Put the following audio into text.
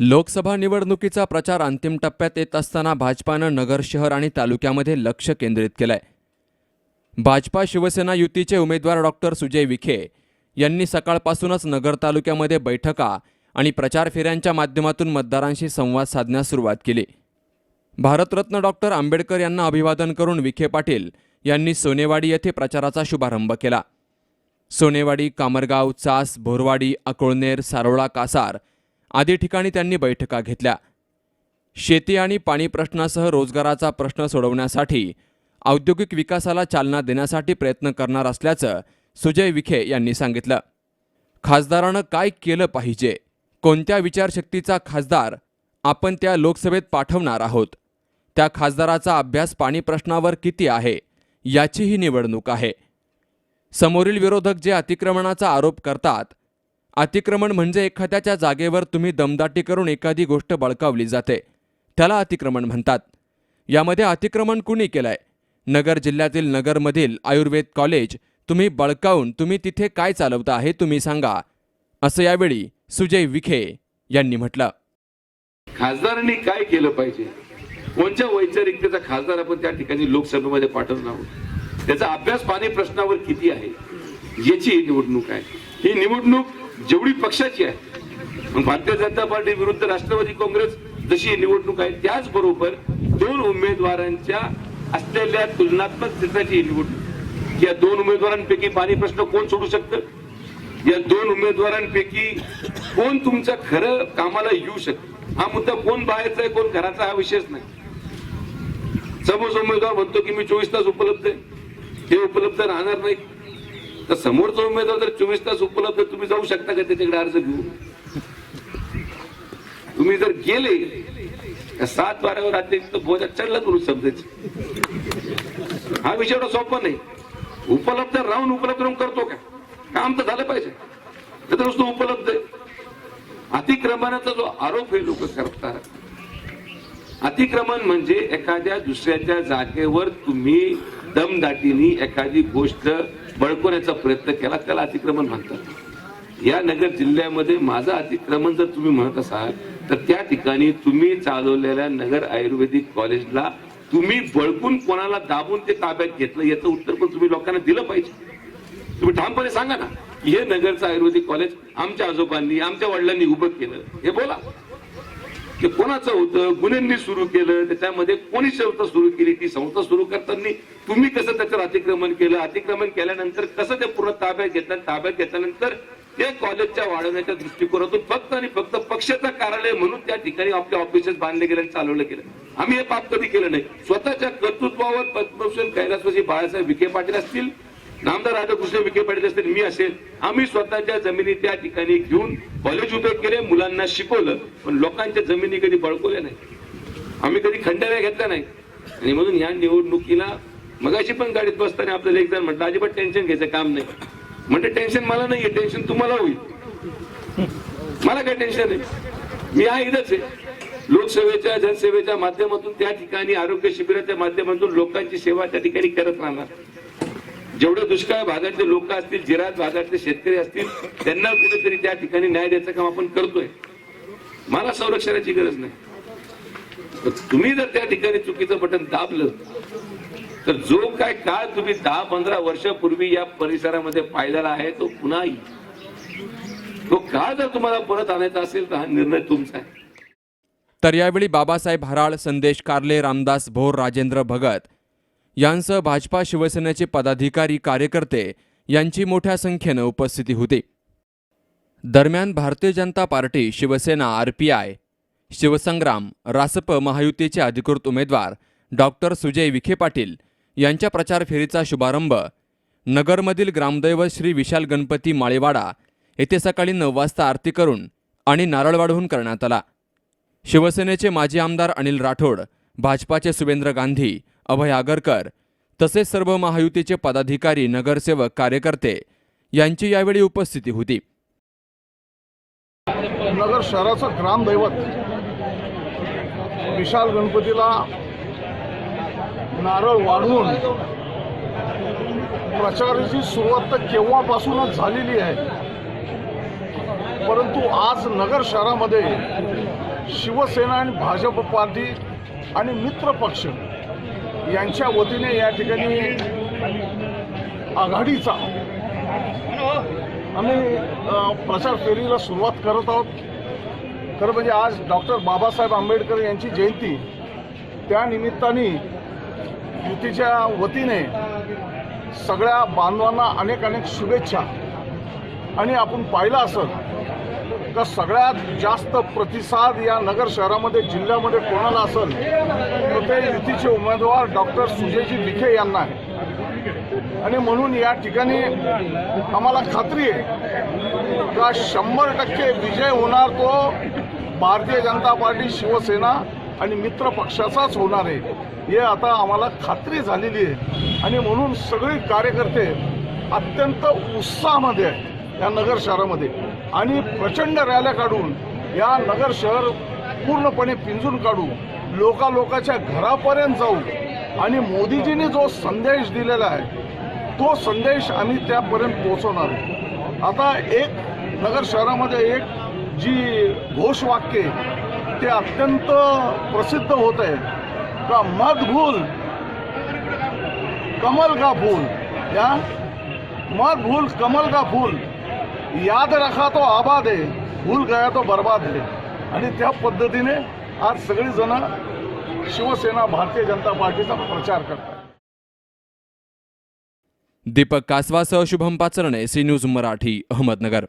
लोकसभा निवडणुकीचा प्रचार अंतिम टप्प्यात येत असताना भाजपानं नगर शहर आणि तालुक्यामध्ये लक्ष केंद्रित केलंय. भाजपा शिवसेना युतीचे उमेदवार डॉक्टर सुजय विखे यांनी सकाळपासूनच नगर तालुक्यामध्ये बैठका आणि प्रचार फेऱ्यांच्या माध्यमातून मतदारांशी संवाद साधण्यास सुरुवात केली. भारतरत्न डॉक्टर आंबेडकर यांना अभिवादन करून विखे पाटील यांनी सोनेवाडी येथे प्रचाराचा शुभारंभ केला. सोनेवाडी कामरगाव चास भोरवाडी अकोळनेर सारोळा कासार आदी ठिकाणी त्यांनी बैठका घेतल्या. शेती आणि पाणी प्रश्नासह रोजगाराचा प्रश्न सोडवण्यासाठी औद्योगिक विकासाला चालना देण्यासाठी प्रयत्न करणार असल्याचं सुजय विखे यांनी सांगितलं. खासदारानं काय केलं पाहिजे? कोणत्या विचारशक्तीचा खासदार आपण त्या लोकसभेत पाठवणार आहोत? त्या खासदाराचा अभ्यास पाणी प्रश्नावर किती आहे? याची ही निवडणूक आहे. समोरील विरोधक जे अतिक्रमणाचा आरोप करतात अतिक्रमण म्हणजे एखाद्याच्या जागेवर तुम्ही दमदाटी करून एखादी गोष्ट बळकावली जाते. त्याला अतिक्रमण म्हणतात. यामध्ये अतिक्रमण कुणी केलंय? नगर जिल्ह्यातील नगरमधील आयुर्वेद कॉलेज तुम्ही बळकावून तुम्ही तिथे काय चालवता हे तुम्ही सांगा. असं यावेळी सुजय विखे यांनी म्हटलं. खासदारांनी काय केलं पाहिजे? कोणत्या वैचारिकतेचा खासदार आपण त्या ठिकाणी लोकसभेमध्ये पाठवणार आहोत? त्याचा अभ्यास पाणी प्रश्नावर किती आहे? याची ही निवडणूक आहे. ही निवडणूक जेवढी पक्षाची आहे मग भारतीय जनता पार्टी विरुद्ध राष्ट्रवादी काँग्रेस जशी निवडणूक आहे त्याचबरोबर दोन उमेदवारांच्या असलेल्या तुलनात्मक चित्राची निवडणूक. या दोन उमेदवारांपैकी पाणी प्रश्न कोण सोडू शकतं? या दोन उमेदवारांपैकी कोण तुमचं खरं कामाला येऊ शकतं? हा मुद्दा कोण बाहेरचा आहे कोण घराचा हा विषयच नाही. समोर उमेदवार म्हणतो की मी चोवीस तास उपलब्ध आहे. ते उपलब्ध राहणार नाही. तर समोरचा उमेदवार जर चोवीस तास उपलब्ध तुम्ही जाऊ शकता का त्याच्याकडे अर्ज घेऊन? तुम्ही जर गेले का सात बारावर तर बोजा चढला करू समजायचे हा विषय एवढा सोपा नाही. उपलब्ध राहून उपलब्ध राहून करतो का? काम तर झालं पाहिजे. तर नुसतं उपलब्ध आहे. अतिक्रमणाचा जो आरोप हे लोक करतात. अतिक्रमण म्हणजे एखाद्या दुसऱ्याच्या जागेवर तुम्ही दमदाटीने एखादी गोष्ट बळकवण्याचा प्रयत्न केला त्याला अतिक्रमण म्हणतात. या नगर जिल्ह्यामध्ये माझं अतिक्रमण जर तुम्ही म्हणत असाल तर त्या ठिकाणी तुम्ही चालवलेल्या नगर आयुर्वेदिक कॉलेजला तुम्ही बळकून कोणाला दाबून ते ताब्यात घेतलं याचं उत्तर पण तुम्ही लोकांना दिलं पाहिजे. तुम्ही ठामपणे सांगा ना हे नगरचं आयुर्वेदिक कॉलेज आमच्या आजोबांनी आमच्या वडिलांनी उभं केलं हे बोला. की कोणाचं होतं? गुन्ह्यांनी सुरू केलं त्याच्यामध्ये कोणी संस्था सुरू केली? ती संस्था सुरू करताना तुम्ही कसं त्याच्यावर अतिक्रमण केलं? अतिक्रमण केल्यानंतर कसं ते पूर्ण ताब्यात घेतलं? ताब्यात घेतल्यानंतर ते कॉलेजच्या वाढवण्याच्या दृष्टिकोनातून फक्त आणि फक्त पक्षाचं कार्यालय म्हणून त्या ठिकाणी आपले ऑफिसेस बांधले गेले आणि चालवलं गेलं. आम्ही हे पाप कधी केलं नाही. स्वतःच्या कर्तृत्वावर पद्मभूषण कैलासवासी बाळासाहेब विखे पाटील असतील नामदार राधाकृष्ण विखे पाटील असतील मी असेल. आम्ही स्वतःच्या जमिनी त्या ठिकाणी घेऊन कॉलेज उभे केले मुलांना शिकवलं पण लोकांच्या जमिनी कधी बळकवल्या नाही आम्ही कधी खंडाव्या घेतल्या नाही आणि म्हणून ह्या निवडणुकीला मगाशी पण गाडीत बसताना आपल्याला एक जण म्हटलं अजिबात टेन्शन घ्यायचं काम नाही. म्हणजे टेन्शन मला नाहीये टेन्शन तुम्हाला होईल. मला काय टेन्शन आहे? मी हा इथंच आहे. लोकसेवेच्या जनसेवेच्या माध्यमातून त्या ठिकाणी आरोग्य शिबिराच्या माध्यमातून लोकांची सेवा त्या ठिकाणी करत राहणार. जेवढे दुष्काळ भागातले लोक असतील जिरात भागातले शेतकरी असतील त्यांना कुठेतरी त्या ठिकाणी न्याय द्यायचं काम आपण करतोय. मला संरक्षणाची गरज नाही. तुम्ही जर त्या ठिकाणी चुकीचं बटन दाबलं तर जो काय काळ तुम्ही दहा पंधरा वर्षापूर्वी या परिसरामध्ये पाहिलेला आहे तो पुन्हा तो काळ जर तुम्हाला परत आणायचा असेल तर हा निर्णय तुमचा आहे. तर यावेळी बाबासाहेब हराळ संदेश कारले रामदास भोर राजेंद्र भगत यांसह भाजपा शिवसेनेचे पदाधिकारी कार्यकर्ते यांची मोठ्या संख्येनं उपस्थिती होती. दरम्यान Bharatiya Janata Party Shiv Sena R P I Shivsangram Rasap महायुतीचे अधिकृत उमेदवार डॉक्टर सुजय विखे पाटील यांच्या प्रचार फेरीचा शुभारंभ नगरमधील ग्रामदैवत श्री विशाल गणपती माळेवाडा येथे सकाळी नऊ वाजता आरती करून आणि नारळ वाढवून करण्यात आला. शिवसेनेचे माजी आमदार अनिल राठोड भाजपाचे सुवेंद्र गांधी अभय आगरकर तसेच सर्व महायुतीचे पदाधिकारी नगरसेवक कार्यकर्ते यांची यावेळी उपस्थिती होती. नगर शहराचं ग्रामदैवत विशाल गणपतीला नारळ वाढवून प्रचाराची सुरुवात तर केव्हापासूनच झालेली आहे. परंतु आज नगर शहरामध्ये शिवसेना आणि भाजप पार्टी आणि मित्र पक्ष यांच्या वतीने या ठिकाणी आघाडीचा आम्ही प्रचार फेरीला सुरुवात करत आहोत. खरं म्हणजे आज डॉक्टर बाबासाहेब आंबेडकर यांची जयंती त्यानिमित्ताने युतीच्या वतीने सगळ्या बांधवांना अनेक अनेक शुभेच्छा. आणि आपण पाहिलं असं का सगळ्यात जास्त प्रतिसाद या नगर शहरामध्ये जिल्ह्यामध्ये कोणाला असेल तर ते युतीचे उमेदवार डॉक्टर सुजयजी विखे यांना आहे. आणि म्हणून या ठिकाणी आम्हाला खात्री आहे का शंभर टक्के विजय होणार तो भारतीय जनता पार्टी शिवसेना आणि मित्र पक्षाचाच होणार आहे. हे आता आम्हाला खात्री झालेली आहे. आणि म्हणून सगळे कार्यकर्ते अत्यंत उत्साहामध्ये आहेत या नगर शहरामध्ये. आणि प्रचंड रॅल्या काढून या नगर शहर पूर्णपणे पिंजून काढू लोकालोकाच्या घरापर्यंत जाऊ आणि मोदीजींनी जो संदेश दिलेला आहे तो संदेश आम्ही त्यापर्यंत पोहोचवणार आता एक नगर शहरामध्ये एक जी घोषवाक्य आहे, ते अत्यंत प्रसिद्ध होत आहे का मत भूल कमल का फूल? या? मत भूल कमल का फूल? याद रखा तो आबाद आहे. भूल गया तो बर्बाद आहे. आणि त्या पद्धतीने आज सगळीजण शिवसेना भारतीय जनता पार्टीचा प्रचार करतात. दीपक कासवासह शुभम पाचरणे सी न्यूज मराठी अहमदनगर.